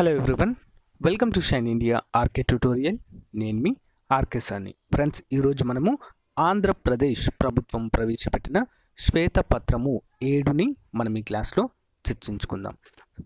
Hello everyone welcome to Shine India RK tutorial నేను మీ RK సాని ఫ్రెండ్స్ ఈరోజు మనము ఆంధ్రప్రదేశ్ ప్రభుత్వం ప్రవేశపెట్టిన శ్వేతపత్రము ఏడుని మనం ఈ క్లాస్లో చర్చించుకుందాం.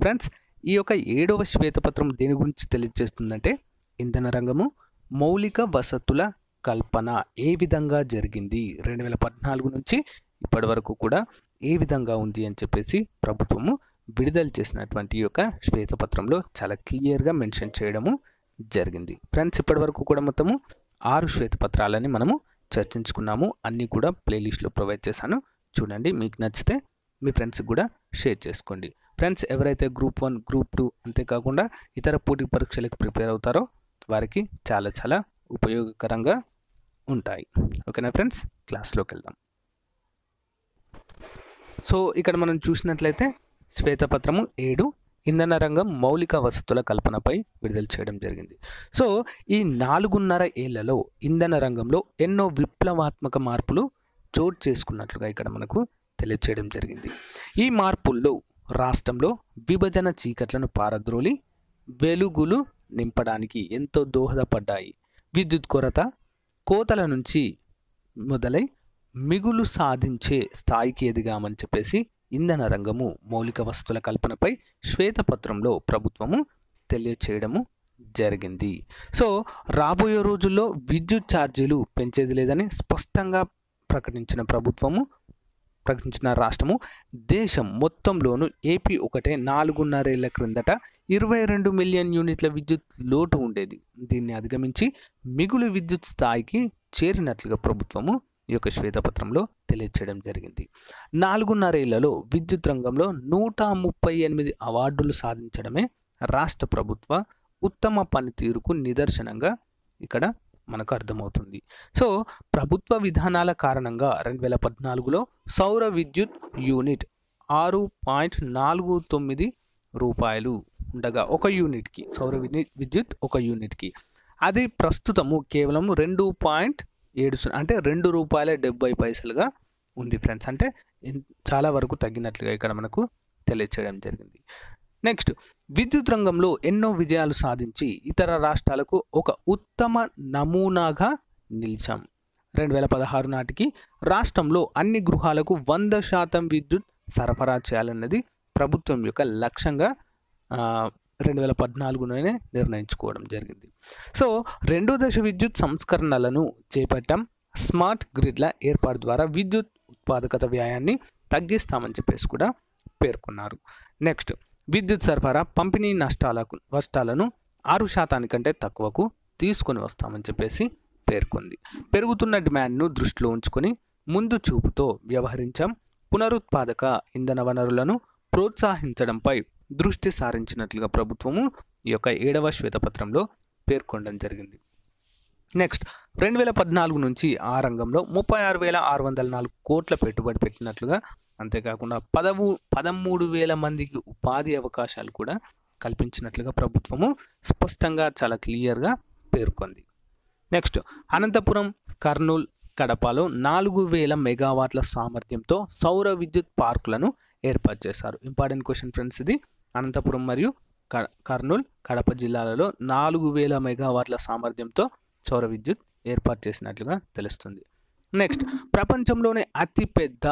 ఫ్రెండ్స్ ఈ యొక్క ఏడవ శ్వేతపత్రం దేని గురించి తెలియజేస్తుందంటే ఇంధన రంగము మౌలిక వసతుల కల్పన ఏ విధంగా జరిగింది? రెండు వేల పద్నాలుగు నుంచి ఇప్పటి వరకు కూడా ఏ విధంగా ఉంది అని చెప్పేసి ప్రభుత్వము విడుదల చేసినటువంటి యొక్క శ్వేతపత్రంలో చాలా క్లియర్గా మెన్షన్ చేయడము జరిగింది. ఫ్రెండ్స్ ఇప్పటి వరకు కూడా మొత్తము ఆరు శ్వేతపత్రాలని మనము చర్చించుకున్నాము. అన్నీ కూడా ప్లేలిస్ట్లో ప్రొవైడ్ చేశాను. చూడండి మీకు నచ్చితే మీ ఫ్రెండ్స్కి కూడా షేర్ చేసుకోండి. ఫ్రెండ్స్ ఎవరైతే గ్రూప్ వన్ గ్రూప్ టూ అంతేకాకుండా ఇతర పోటీ పరీక్షలకు ప్రిపేర్ అవుతారో వారికి చాలా చాలా ఉపయోగకరంగా ఉంటాయి. ఓకేనా ఫ్రెండ్స్? క్లాస్లోకి వెళ్దాం. సో ఇక్కడ మనం చూసినట్లయితే శ్వేతపత్రము ఏడు ఇంధన రంగం మౌలిక వసతుల కల్పనపై విడుదల చేయడం జరిగింది. సో ఈ నాలుగున్నర ఏళ్ళలో ఇంధన రంగంలో ఎన్నో విప్లవాత్మక మార్పులు చోటు చేసుకున్నట్లుగా ఇక్కడ మనకు తెలియచేయడం జరిగింది. ఈ మార్పుల్లో రాష్ట్రంలో విభజన చీకట్లను పారద్రోలి వెలుగులు నింపడానికి ఎంతో దోహదపడ్డాయి. విద్యుత్ కొరత కోతల నుంచి మొదలై మిగులు సాధించే స్థాయికి ఎదిగామని చెప్పేసి ఇంధన రంగము మౌలిక వస్తువుల కల్పనపై శ్వేతపత్రంలో ప్రభుత్వము తెలియచేయడము జరిగింది. సో రాబోయే రోజుల్లో విద్యుత్ ఛార్జీలు పెంచేది లేదని స్పష్టంగా ప్రకటించిన ప్రభుత్వము ప్రకటించిన రాష్ట్రము దేశం మొత్తంలోనూ ఏపీ ఒకటే నాలుగున్నరేళ్ళ క్రిందట ఇరవై రెండు మిలియన్ యూనిట్ల విద్యుత్ లోటు ఉండేది. దీన్ని అధిగమించి మిగులు విద్యుత్ స్థాయికి చేరినట్లుగా ప్రభుత్వము ఈ యొక్క శ్వేతపత్రంలో తెలియచేయడం జరిగింది. నాలుగున్నరేళ్ళలో విద్యుత్ రంగంలో నూట ముప్పై ఎనిమిది అవార్డులు సాధించడమే రాష్ట్ర ప్రభుత్వ ఉత్తమ పనితీరుకు నిదర్శనంగా ఇక్కడ మనకు అర్థమవుతుంది. సో ప్రభుత్వ విధానాల కారణంగా రెండు వేల పద్నాలుగులో సౌర విద్యుత్ యూనిట్ ఆరు పాయింట్ నాలుగు తొమ్మిది రూపాయలు ఉండగా ఒక యూనిట్కి సౌర విద్యుత్ ఒక యూనిట్కి. అది ప్రస్తుతము కేవలం రెండు పాయింట్ ఏడు సున్నా అంటే రెండు రూపాయల డెబ్బై పైసలుగా ఉంది ఫ్రెండ్స్. అంటే చాలా వరకు తగ్గినట్లుగా ఇక్కడ మనకు తెలియచేయడం జరిగింది. నెక్స్ట్ విద్యుత్ రంగంలో ఎన్నో విజయాలు సాధించి ఇతర రాష్ట్రాలకు ఒక ఉత్తమ నమూనాగా నిలిచాం. రెండు వేల పదహారు నాటికి రాష్ట్రంలో అన్ని గృహాలకు వంద శాతం విద్యుత్ సరఫరా చేయాలన్నది ప్రభుత్వం యొక్క లక్ష్యంగా రెండు వేల పద్నాలుగులోనే నిర్ణయించుకోవడం జరిగింది. సో రెండో దశ విద్యుత్ సంస్కరణలను చేపట్టడం స్మార్ట్ గ్రిడ్ల ఏర్పాటు ద్వారా విద్యుత్ ఉత్పాదకత వ్యయాన్ని తగ్గిస్తామని చెప్పేసి కూడా పేర్కొన్నారు. నెక్స్ట్ విద్యుత్ సరఫరా పంపిణీ నష్టాలకు నష్టాలను ఆరు శాతానికంటే తక్కువకు తీసుకొని వస్తామని చెప్పేసి పేర్కొంది. పెరుగుతున్న డిమాండ్ను దృష్టిలో ఉంచుకొని ముందు చూపుతో వ్యవహరించాం. పునరుత్పాదక ఇంధన వనరులను ప్రోత్సహించడంపై దృష్టి సారించినట్లుగా ప్రభుత్వము ఈ యొక్క ఏడవ శ్వేతపత్రంలో పేర్కొనడం జరిగింది. నెక్స్ట్ రెండు వేల పద్నాలుగు నుంచి ఆ రంగంలో ముప్పై ఆరు వేల ఆరు వందల నాలుగు కోట్ల పెట్టుబడి పెట్టినట్లుగా అంతేకాకుండా పదవు పదమూడు వేల మందికి ఉపాధి అవకాశాలు కూడా కల్పించినట్లుగా ప్రభుత్వము స్పష్టంగా చాలా క్లియర్గా పేర్కొంది. నెక్స్ట్ అనంతపురం కర్నూల్ కడపలో నాలుగు వేల మెగావాట్ల సామర్థ్యంతో సౌర విద్యుత్ పార్కులను ఏర్పాటు చేశారు. ఇంపార్టెంట్ క్వశ్చన్ ఫ్రెండ్స్ ఇది. అనంతపురం మరియు కర్నూలు కడప జిల్లాలలో నాలుగు వేల మెగావాట్ల సామర్థ్యంతో సౌర విద్యుత్ ఏర్పాటు చేసినట్లుగా తెలుస్తుంది. నెక్స్ట్ ప్రపంచంలోనే అతిపెద్ద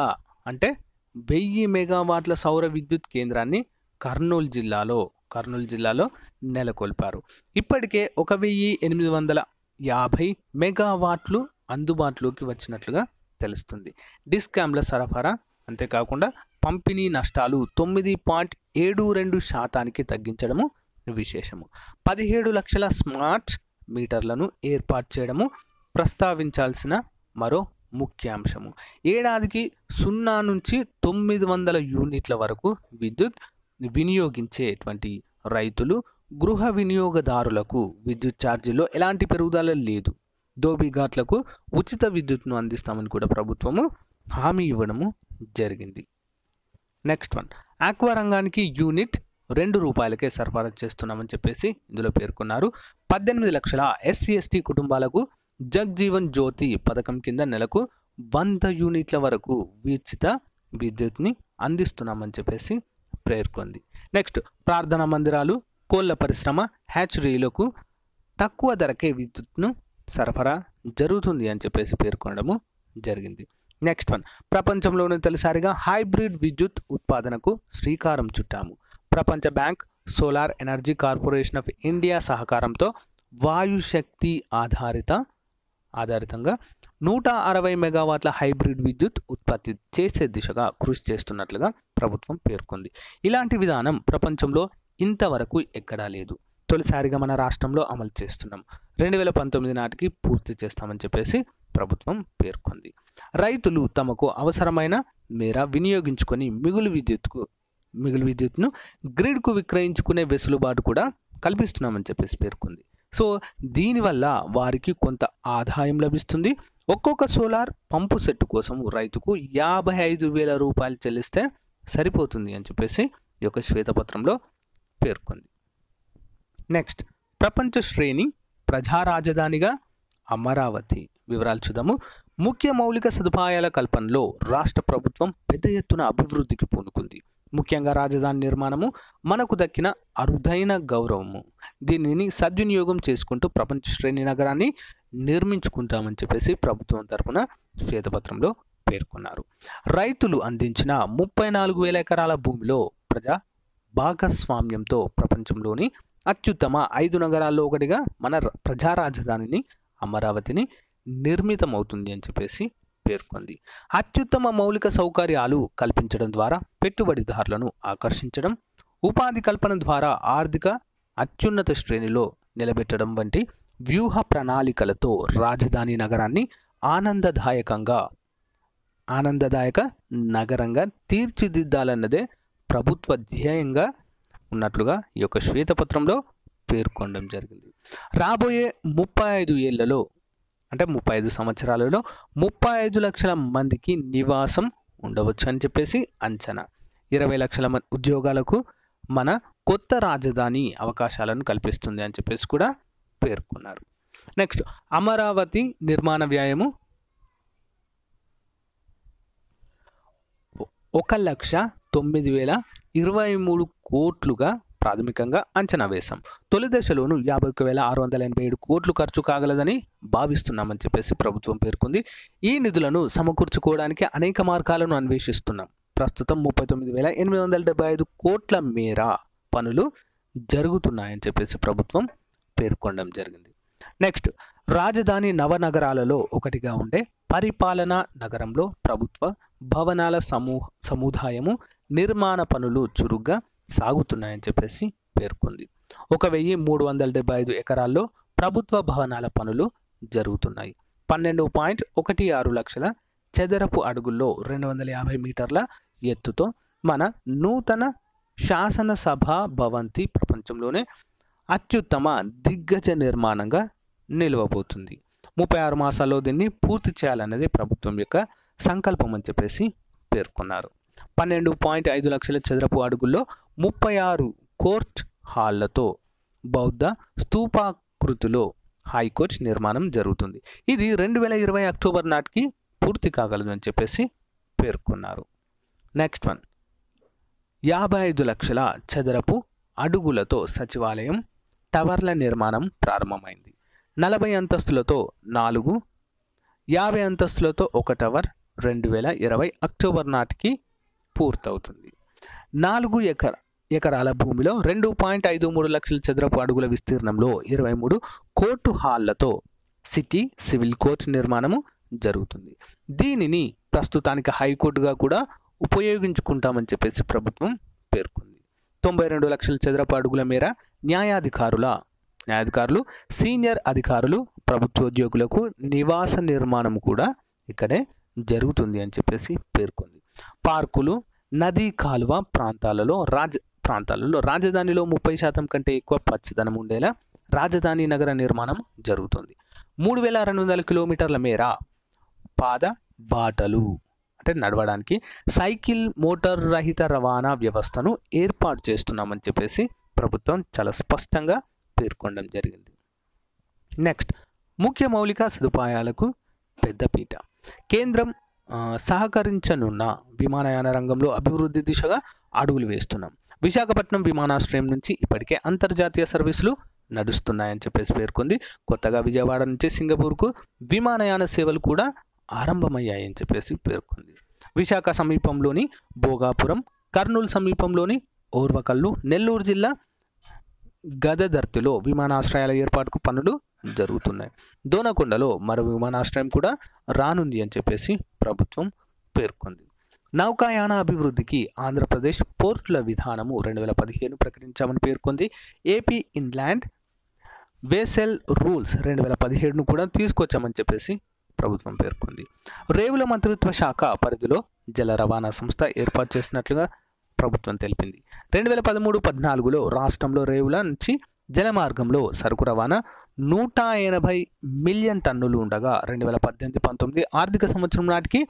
అంటే వెయ్యి మెగావాట్ల సౌర విద్యుత్ కేంద్రాన్ని కర్నూలు జిల్లాలో కర్నూలు జిల్లాలో నెలకొల్పారు. ఇప్పటికే ఒక వెయ్యి ఎనిమిది వందల యాభై మెగావాట్లు అందుబాటులోకి వచ్చినట్లుగా తెలుస్తుంది. డిస్కామ్ల సరఫరా అంతేకాకుండా పంపిణీ నష్టాలు తొమ్మిది పాయింట్ ఏడు రెండు శాతానికి తగ్గించడము విశేషము. పదిహేడు లక్షల స్మార్ట్ మీటర్లను ఏర్పాటు చేయడము ప్రస్తావించాల్సిన మరో ముఖ్యాంశము. ఏడాదికి సున్నా నుంచి తొమ్మిది వందల యూనిట్ల వరకు విద్యుత్ వినియోగించేటువంటి రైతులు గృహ వినియోగదారులకు విద్యుత్ ఛార్జీలో ఎలాంటి పెరుగుదల లేదు. దోబీఘాట్లకు ఉచిత విద్యుత్ను అందిస్తామని కూడా ప్రభుత్వము హామీ ఇవ్వడము జరిగింది. Next one. ఆక్వా రంగానికి యూనిట్ రెండు రూపాయలకే సరఫరా చేస్తున్నామని చెప్పేసి ఇందులో పేర్కొన్నారు. పద్దెనిమిది లక్షల ఎస్సీ ఎస్టీ కుటుంబాలకు జగ్జీవన్ జ్యోతి పథకం కింద నెలకు వంద యూనిట్ల వరకు ఉచిత విద్యుత్ని అందిస్తున్నామని చెప్పేసి పేర్కొంది. నెక్స్ట్ ప్రార్థనా మందిరాలు కోళ్ళ పరిశ్రమ హ్యాచరీలకు తక్కువ ధరకే విద్యుత్ను సరఫరా జరుగుతుంది అని చెప్పేసి పేర్కొనడము జరిగింది. నెక్స్ట్ వన్ ప్రపంచంలోనే తొలిసారిగా హైబ్రిడ్ విద్యుత్ ఉత్పాదనకు శ్రీకారం చుట్టాము. ప్రపంచ bank solar energy corporation of India సహకారంతో వాయుశక్తి ఆధారిత ఆధారితంగా నూట అరవై మెగావాట్ల హైబ్రిడ్ విద్యుత్ ఉత్పత్తి చేసే దిశగా కృషి చేస్తున్నట్లుగా ప్రభుత్వం పేర్కొంది. ఇలాంటి విధానం ప్రపంచంలో ఇంతవరకు ఎక్కడా లేదు. తొలిసారిగా మన రాష్ట్రంలో అమలు చేస్తున్నాం. రెండు వేల పంతొమ్మిది నాటికి పూర్తి చేస్తామని చెప్పేసి ప్రభుత్వం పేర్కొంది. రైతులు తమకు అవసరమైన మేర వినియోగించుకొని మిగులు విద్యుత్కు మిగులు విద్యుత్ను గ్రిడ్కు విక్రయించుకునే వెసులుబాటు కూడా కల్పిస్తున్నామని చెప్పేసి పేర్కొంది. సో దీనివల్ల వారికి కొంత ఆదాయం లభిస్తుంది. ఒక్కొక్క సోలార్ పంపు సెట్ కోసం రైతుకు యాభై ఐదు వేల రూపాయలు చెల్లిస్తే సరిపోతుంది అని చెప్పేసి ఈ యొక్క శ్వేతపత్రంలో పేర్కొంది. నెక్స్ట్ ప్రపంచ శ్రేణి ప్రజా రాజధానిగా అమరావతి. వివరాలు చూద్దాము. ముఖ్య మౌలిక సదుపాయాల కల్పనలో రాష్ట్ర ప్రభుత్వం పెద్ద ఎత్తున అభివృద్ధికి పూనుకుంది. ముఖ్యంగా రాజధాని నిర్మాణము మనకు దక్కిన అరుదైన గౌరవము. దీనిని సద్వినియోగం చేసుకుంటూ ప్రపంచ శ్రేణి నగరాన్ని నిర్మించుకుంటామని చెప్పేసి ప్రభుత్వం తరపున శ్వేతపత్రంలో పేర్కొన్నారు. రైతులు అందించిన ముప్పై నాలుగు వేల ఎకరాల భూమిలో ప్రజా భాగస్వామ్యంతో ప్రపంచంలోని అత్యుత్తమ ఐదు నగరాల్లో ఒకటిగా మన ప్రజా రాజధానిని అమరావతిని నిర్మితమవుతుంది అని చెప్పేసి పేర్కొంది. అత్యుత్తమ మౌలిక సౌకర్యాలు కల్పించడం ద్వారా పెట్టుబడిదారులను ఆకర్షించడం ఉపాధి కల్పన ద్వారా ఆర్థిక అత్యున్నత శ్రేణిలో నిలబెట్టడం వంటి వ్యూహ ప్రణాళికలతో రాజధాని నగరాన్ని ఆనందదాయకంగా ఆనందదాయక నగరంగా తీర్చిదిద్దాలన్నదే ప్రభుత్వ ధ్యేయంగా ఉన్నట్లుగా ఈ యొక్క శ్వేతపత్రంలో పేర్కొనడం జరిగింది. రాబోయే ముప్పై ఐదు ఏళ్ళలో అంటే ముప్పై ఐదు సంవత్సరాలలో ముప్పై ఐదు లక్షల మందికి నివాసం ఉండవచ్చు అని చెప్పేసి అంచనా. ఇరవై లక్షల మంది ఉద్యోగాలకు మన కొత్త రాజధాని అవకాశాలను కల్పిస్తుంది అని చెప్పేసి కూడా పేర్కొన్నారు. నెక్స్ట్ అమరావతి నిర్మాణ వ్యయము ఒక లక్ష తొమ్మిది వేల ఇరవై మూడు కోట్లుగా ప్రాథమికంగా అంచనా వేశాం. తొలి దశలోను యాభై ఒక వేల ఆరు వందల ఎనభై ఏడు కోట్లు ఖర్చు కాగలదని భావిస్తున్నామని చెప్పేసి ప్రభుత్వం పేర్కొంది. ఈ నిధులను సమకూర్చుకోవడానికి అనేక మార్గాలను అన్వేషిస్తున్నాం. ప్రస్తుతం ముప్పై తొమ్మిది వేల ఎనిమిది వందల డెబ్బై ఐదు కోట్ల మేర పనులు జరుగుతున్నాయని చెప్పేసి ప్రభుత్వం పేర్కొనడం జరిగింది. నెక్స్ట్ రాజధాని నవనగరాలలో ఒకటిగా ఉండే పరిపాలనా నగరంలో ప్రభుత్వ భవనాల సమూహ సముదాయము నిర్మాణ పనులు చురుగ్గా సాగుతున్నాయని చెప్పేసి పేర్కొంది. ఒక వెయ్యి మూడు వందల డెబ్బై ఐదు ఎకరాల్లో ప్రభుత్వ భవనాల పనులు జరుగుతున్నాయి. పన్నెండు పాయింట్ ఒకటి ఆరు లక్షల చదరపు అడుగుల్లో రెండు వందల యాభై మీటర్ల ఎత్తుతో మన నూతన శాసనసభ భవంతి ప్రపంచంలోనే అత్యుత్తమ దిగ్గజ నిర్మాణంగా నిలవబోతుంది. ముప్పై ఆరు మాసాల్లో దీన్ని పూర్తి చేయాలన్నది ప్రభుత్వం యొక్క సంకల్పం అని చెప్పేసి పేర్కొన్నారు. పన్నెండు పాయింట్ ఐదు లక్షల చదరపు అడుగుల్లో ముప్పై ఆరు కోర్ట్ హాళ్ళతో బౌద్ధ స్తూపాకృతిలో హైకోర్ట్ నిర్మాణం జరుగుతుంది. ఇది రెండు వేల ఇరవై అక్టోబర్ నాటికి పూర్తి కాగలదు అని చెప్పేసి పేర్కొన్నారు. Next one. యాభై ఐదు లక్షల చదరపు అడుగులతో సచివాలయం టవర్ల నిర్మాణం ప్రారంభమైంది. నలభై అంతస్తులతో నాలుగు యాభై అంతస్తులతో ఒక టవర్ రెండు వేల ఇరవై అక్టోబర్ నాటికి పూర్తవుతుంది. నాలుగు ఎకర ఎకరాల భూమిలో రెండు పాయింట్ ఐదు మూడు లక్షల చదరపు అడుగుల విస్తీర్ణంలో ఇరవై మూడు కోర్టు హాళ్ళతో సిటీ సివిల్ కోర్టు నిర్మాణము జరుగుతుంది. దీనిని ప్రస్తుతానికి హైకోర్టుగా కూడా ఉపయోగించుకుంటామని చెప్పేసి ప్రభుత్వం పేర్కొంది. తొంభై రెండు లక్షల చదరపు అడుగుల మేర న్యాయాధికారుల న్యాయాధికారులు సీనియర్ అధికారులు ప్రభుత్వోద్యోగులకు నివాస నిర్మాణం కూడా ఇక్కడే జరుగుతుంది అని చెప్పేసి పేర్కొంది. పార్కులు నదీ కాలువ ప్రాంతాలలో రాజ ప్రాంతాలలో రాజధానిలో ముప్పై శాతం కంటే ఎక్కువ పచ్చదనం ఉండేలా రాజధాని నగర నిర్మాణం జరుగుతుంది. మూడు వేల రెండు వందల కిలోమీటర్ల మేర పాద బాటలు అంటే నడవడానికి సైకిల్ మోటార్ రహిత రవాణా వ్యవస్థను ఏర్పాటు చేస్తున్నామని చెప్పేసి ప్రభుత్వం చాలా స్పష్టంగా పేర్కొనడం జరిగింది. నెక్స్ట్ ముఖ్య మౌలిక సదుపాయాలకు పెద్దపీట. కేంద్రం సహకరించనున్న విమానయాన రంగంలో అభివృద్ధి దిశగా అడుగులు వేస్తున్నాం. విశాఖపట్నం విమానాశ్రయం నుంచి ఇప్పటికే అంతర్జాతీయ సర్వీసులు నడుస్తున్నాయని చెప్పేసి పేర్కొంది. కొత్తగా విజయవాడ నుంచి సింగపూర్కు విమానయాన సేవలు కూడా ఆరంభమయ్యాయని చెప్పేసి పేర్కొంది. విశాఖ సమీపంలోని భోగాపురం కర్నూలు సమీపంలోని ఓర్వకల్లు నెల్లూరు జిల్లా గదదర్తిలో విమానాశ్రయాల ఏర్పాటుకు పనులు జరుగుతున్నాయి. దోనకొండలో మరో విమానాశ్రయం కూడా రానుంది అని చెప్పేసి ప్రభుత్వం పేర్కొంది. నౌకాయాన అభివృద్ధికి ఆంధ్రప్రదేశ్ పోర్టుల విధానము రెండు వేల పదిహేను ప్రకటించామని పేర్కొంది. ఏపీ ఇన్లాండ్ వేసెల్ రూల్స్ రెండు వేల పదిహేడును కూడా తీసుకొచ్చామని చెప్పేసి ప్రభుత్వం పేర్కొంది. రేవుల మంత్రిత్వ శాఖ పరిధిలో జల రవాణా సంస్థ ఏర్పాటు చేసినట్లుగా ప్రభుత్వం తెలిపింది. రెండు వేల పదమూడు పద్నాలుగులో రాష్ట్రంలో రేవుల నుంచి జల మార్గంలో సరుకు రవాణా నూట ఎనభై మిలియన్ టన్నులు ఉండగా రెండు వేల పద్దెనిమిది పంతొమ్మిది ఆర్థిక సంవత్సరం నాటికి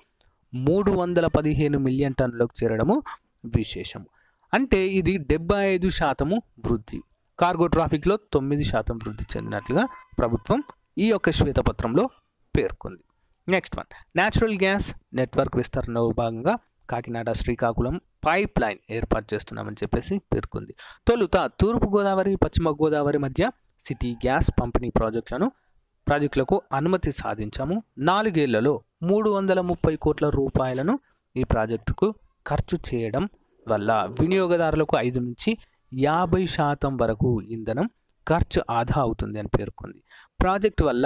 మూడు వందల పదిహేను మిలియన్ టన్నులకు చేరడము విశేషం. అంటే ఇది డెబ్బై ఐదు శాతము వృద్ధి. కార్గో ట్రాఫిక్లో తొమ్మిది శాతం వృద్ధి చెందినట్లుగా ప్రభుత్వం ఈ యొక్క శ్వేతపత్రంలో పేర్కొంది. Next one. Natural gas network విస్తరణలో భాగంగా కాకినాడ శ్రీకాకుళం పైప్ లైన్ ఏర్పాటు చేస్తున్నామని చెప్పేసి పేర్కొంది. తొలుత తూర్పు గోదావరి పశ్చిమ గోదావరి మధ్య సిటీ గ్యాస్ పంపిణీ ప్రాజెక్టులను ప్రాజెక్టులకు అనుమతి సాధించాము. నాలుగేళ్ళలో మూడు వందల ముప్పై కోట్ల రూపాయలను ఈ ప్రాజెక్టుకు ఖర్చు చేయడం వల్ల వినియోగదారులకు ఐదు నుంచి యాభై శాతం వరకు ఇంధనం ఖర్చు ఆదా అవుతుంది అని పేర్కొంది. ప్రాజెక్టు వల్ల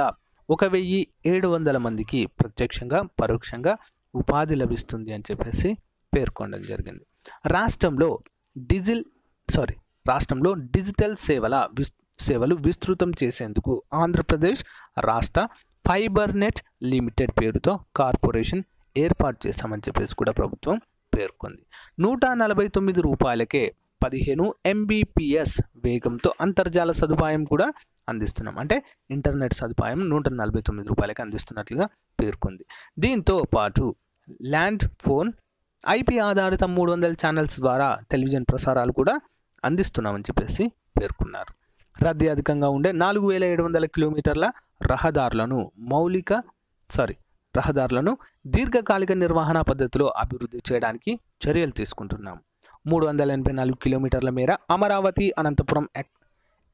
ఒక వెయ్యి ఏడు వందల మందికి ప్రత్యక్షంగా పరోక్షంగా ఉపాధి లభిస్తుంది అని చెప్పేసి పేర్కొనడం జరిగింది. రాష్ట్రంలో డిజిల్ సారీ రాష్ట్రంలో డిజిటల్ సేవల విస్ సేవలు విస్తృతం చేసేందుకు ఆంధ్రప్రదేశ్ రాష్ట్ర ఫైబర్ నెట్ లిమిటెడ్ పేరుతో కార్పొరేషన్ ఏర్పాటు చేశామని చెప్పేసి కూడా ప్రభుత్వం పేర్కొంది. నూట నలభై తొమ్మిది రూపాయలకే పదిహేను ఎంబీపీఎస్ వేగంతో అంతర్జాల సదుపాయం కూడా అందిస్తున్నాం. అంటే ఇంటర్నెట్ సదుపాయం నూట నలభై తొమ్మిది రూపాయలకి అందిస్తున్నట్లుగా పేర్కొంది. దీంతో పాటు ల్యాండ్ ఫోన్ ఐపీ ఆధారిత మూడు వందల ఛానల్స్ ద్వారా టెలివిజన్ ప్రసారాలు కూడా అందిస్తున్నామని చెప్పేసి పేర్కొన్నారు. రద్దీ అధికంగా ఉండే నాలుగు వేల ఏడు వందల కిలోమీటర్ల రహదారులను మౌలిక సారీ రహదారులను దీర్ఘకాలిక నిర్వహణ పద్ధతిలో అభివృద్ధి చేయడానికి చర్యలు తీసుకుంటున్నాం. మూడు వందల ఎనభై నాలుగు కిలోమీటర్ల మేర అమరావతి అనంతపురం ఎక్-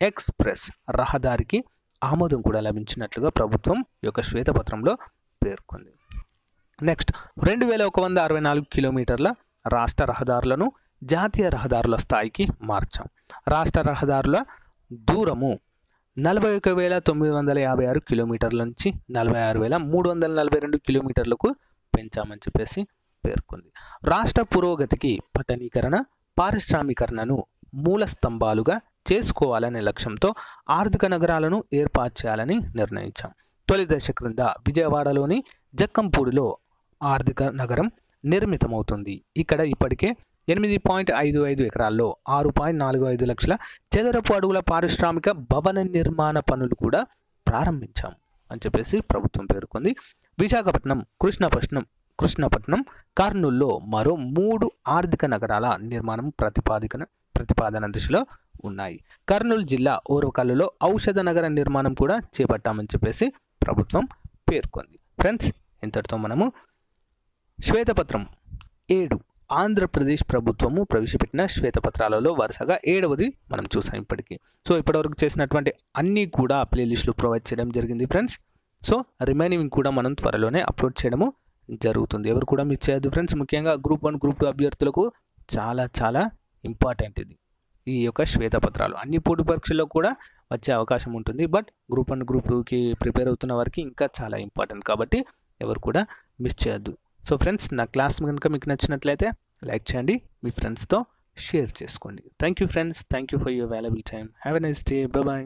ఎక్స్ప్రెస్ రహదారికి ఆమోదం కూడా లభించినట్లుగా ప్రభుత్వం యొక్క శ్వేతపత్రంలో పేర్కొంది. నెక్స్ట్ రెండు వేల ఒక వంద అరవై నాలుగు కిలోమీటర్ల రాష్ట్ర రహదారులను జాతీయ రహదారుల స్థాయికి మార్చాం. రాష్ట్ర రహదారుల దూరము నలభై ఒక వేల తొమ్మిది వందల యాభై ఆరు కిలోమీటర్ల నుంచి నలభై ఆరు వేల మూడు వందల నలభై రెండు కిలోమీటర్లకు పెంచామని చెప్పేసి పేర్కొంది. రాష్ట్ర పురోగతికి పట్టణీకరణ పారిశ్రామీకరణను మూల స్తంభాలుగా చేసుకోవాలనే లక్ష్యంతో ఆర్థిక నగరాలను ఏర్పాటు చేయాలని నిర్ణయించాం. తొలి దశ క్రింద విజయవాడలోని జక్కంపూడిలో ఆర్థిక నగరం నిర్మితమవుతుంది. ఇక్కడ ఇప్పటికే ఎనిమిది పాయింట్ ఐదు ఐదు ఎకరాల్లో ఆరు పాయింట్ నాలుగు ఐదు లక్షల చదరపు అడుగుల పారిశ్రామిక భవన నిర్మాణ పనులు కూడా ప్రారంభించాం అని చెప్పేసి ప్రభుత్వం పేర్కొంది. విశాఖపట్నం కృష్ణపట్నం కృష్ణపట్నం కర్నూల్లో మరో మూడు ఆర్థిక నగరాల నిర్మాణం ప్రతిపాదికన ప్రతిపాదన దిశలో ఉన్నాయి. కర్నూలు జిల్లా ఓరవకల్లులో ఔషధ నగర నిర్మాణం కూడా చేపట్టామని చెప్పేసి ప్రభుత్వం పేర్కొంది. ఫ్రెండ్స్ ఇంతటితో మనము శ్వేతపత్రం ఏడు ఆంధ్రప్రదేశ్ ప్రభుత్వము ప్రవేశపెట్టిన శ్వేతపత్రాలలో వరుసగా ఏడవది మనం చూసాం ఇప్పటికీ. సో ఇప్పటివరకు చేసినటువంటి అన్నీ కూడా ప్లేలిస్టులు ప్రొవైడ్ చేయడం జరిగింది ఫ్రెండ్స్. సో రిమైనింగ్ కూడా మనం త్వరలోనే అప్లోడ్ చేయడము జరుగుతుంది. ఎవరు కూడా మిస్ చేయొద్దు ఫ్రెండ్స్. ముఖ్యంగా గ్రూప్ వన్ గ్రూప్ టూ అభ్యర్థులకు చాలా చాలా ఇంపార్టెంట్ ఇది. ఈ యొక్క శ్వేతపత్రాలు. అన్ని పోటీ పరీక్షల్లో కూడా వచ్చే అవకాశం ఉంటుంది. బట్ గ్రూప్ వన్ గ్రూప్ టూకి ప్రిపేర్ అవుతున్న వారికి ఇంకా చాలా ఇంపార్టెంట్. కాబట్టి ఎవరు కూడా మిస్ చేయొద్దు. సో ఫ్రెండ్స్ నా క్లాస్ కనుక మీకు నచ్చినట్లయితే లైక్ చేయండి మీ ఫ్రెండ్స్తో షేర్ చేసుకోండి. Thank you friends thank you for your valuable time have a nice day bye